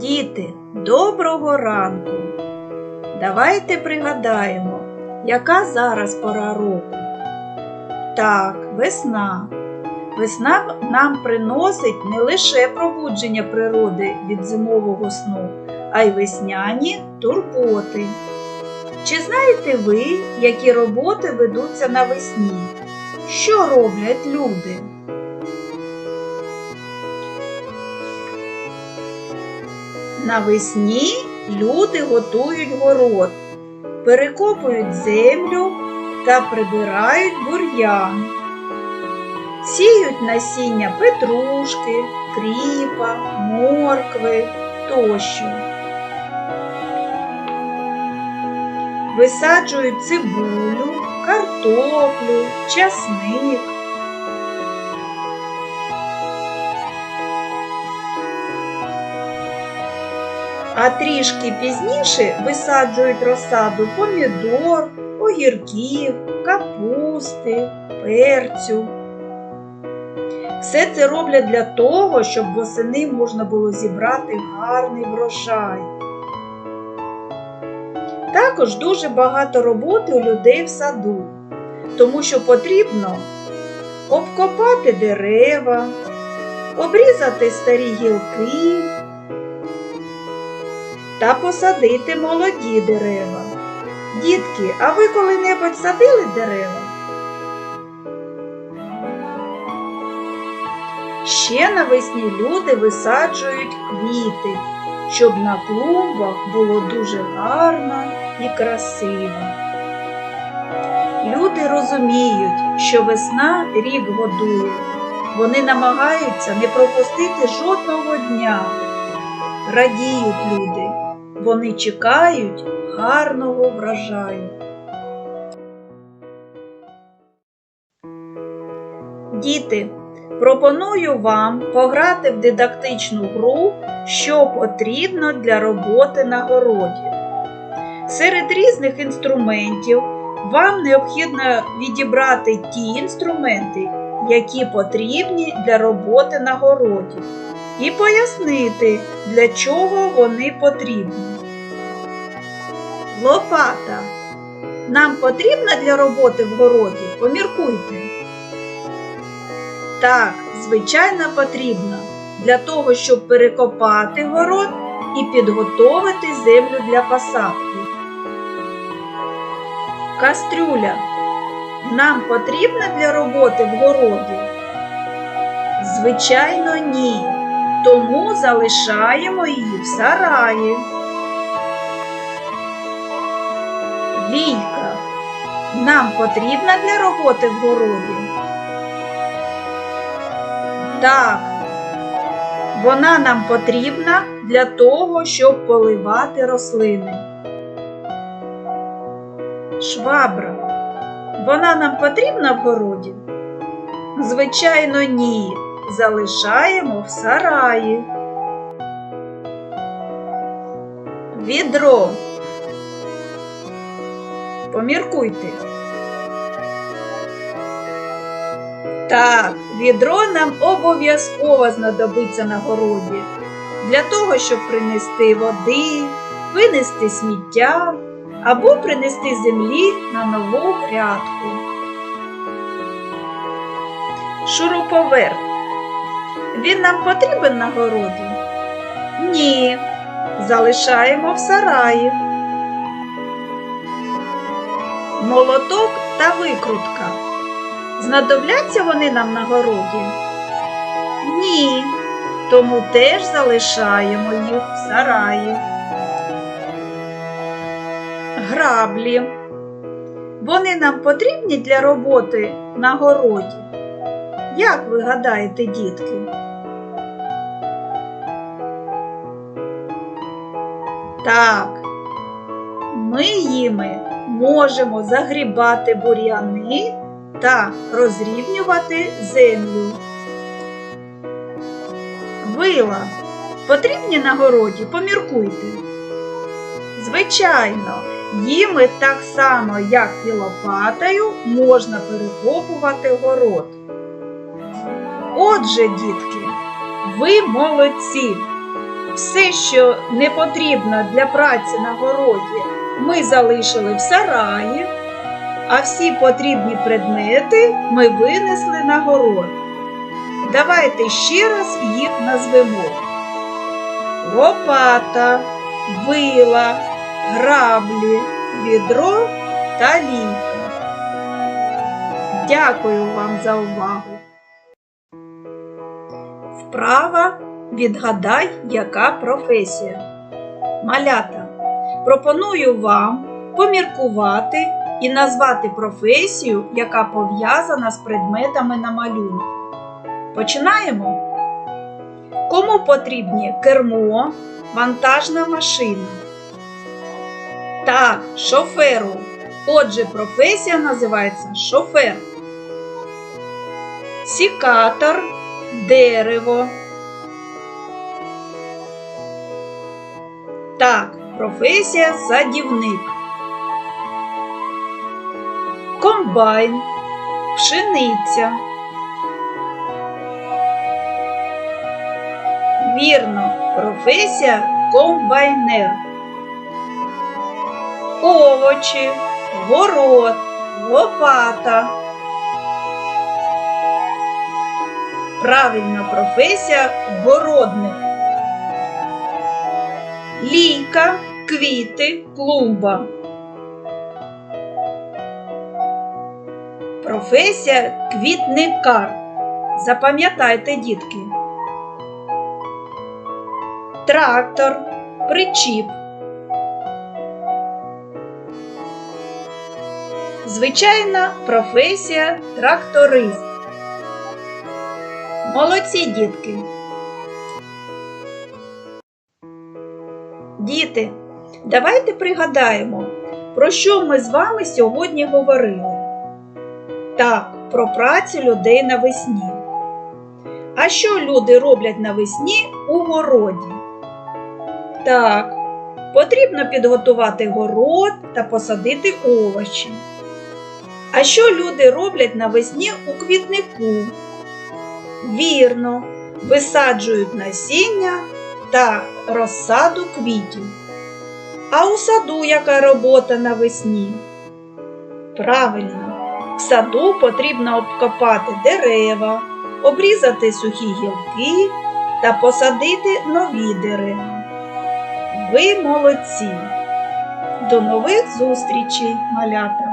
Діти, доброго ранку! Давайте пригадаємо, яка зараз пора року. Так, весна. Весна нам приносить не лише пробудження природи від зимового сну, а й весняні турботи. Чи знаєте ви, які роботи ведуться навесні? Що роблять люди? Навесні люди готують город, перекопують землю та прибирають бур'ян. Сіють насіння петрушки, кріпа, моркви тощо. Висаджують цибулю, картоплю, часник. А трішки пізніше висаджують розсаду помідор, огірків, капусти, перцю. Все це роблять для того, щоб восени можна було зібрати гарний врожай. Також дуже багато роботи у людей в саду, тому що потрібно обкопати дерева, обрізати старі гілки та посадити молоді дерева. Дітки, а ви коли-небудь садили дерева? Ще навесні люди висаджують квіти, щоб на клумбах було дуже гарно і красиво. Люди розуміють, що весна рік годує. Вони намагаються не пропустити жодного дня. Радіють люди. Вони чекають гарного врожаю. Діти, пропоную вам пограти в дидактичну гру, що потрібно для роботи на городі. Серед різних інструментів вам необхідно відібрати ті інструменти, які потрібні для роботи на городі, і пояснити, для чого вони потрібні. Лопата. Нам потрібна для роботи в городі? Поміркуйте. Так, звичайно, потрібно для того, щоб перекопати город і підготовити землю для посадки. Кастрюля. Нам потрібна для роботи в городі? Звичайно, ні. Тому залишаємо її в сараї. Війка. Нам потрібна для роботи в городі? Так, вона нам потрібна для того, щоб поливати рослини. Швабра. Вона нам потрібна в городі? Звичайно, ні. Залишаємо в сараї. Відро. Поміркуйте. Так, відро нам обов'язково знадобиться на городі для того, щоб принести води, винести сміття або принести землі на нову грядку. Шуруповерт. Він нам потрібен на городі? Ні. Залишаємо в сараї. Молоток та викрутка. Знадобляться вони нам на городі? Ні. Тому теж залишаємо їх в сараї. Граблі. Вони нам потрібні для роботи на городі. Як ви гадаєте, дітки? Так, Ми їми можемо загрібати бур'яни та розрівнювати землю. Вила потрібні на городі, поміркуйте. Звичайно, їми так само, як і лопатою, можна перекопувати город. Отже, дітки, ви молодці! Все, що не потрібно для праці на городі, ми залишили в сараї, а всі потрібні предмети ми винесли на город. Давайте ще раз їх назвемо: лопата, вила, граблі, відро та лійка. Дякую вам за увагу. Вправа відгадай, яка професія. Малята. Пропоную вам поміркувати і назвати професію, яка пов'язана з предметами на малюнку. Починаємо. Кому потрібні кермо, вантажна машина? Так, шоферу. Отже, професія називається шофер. Сікатор, дерево. Так, професія садівник. Комбайн, пшениця. Вірно, професія комбайнер. Овочі, город, лопата. Правильна професія городник. Лійка, квіти, клумба. Професія квітникар. Запам'ятайте, дітки. Трактор, причіп. Звичайна професія тракторист. Молодці дітки. Давайте пригадаємо, про що ми з вами сьогодні говорили. Так, про працю людей навесні. А що люди роблять навесні у городі? Так, потрібно підготувати город та посадити овочі. А що люди роблять навесні у квітнику? Вірно, висаджують насіння та розсаду квітів. А у саду яка робота навесні? Правильно, в саду потрібно обкопати дерева, обрізати сухі гілки та посадити нові дерева. Ви молодці! До нових зустрічей, малята!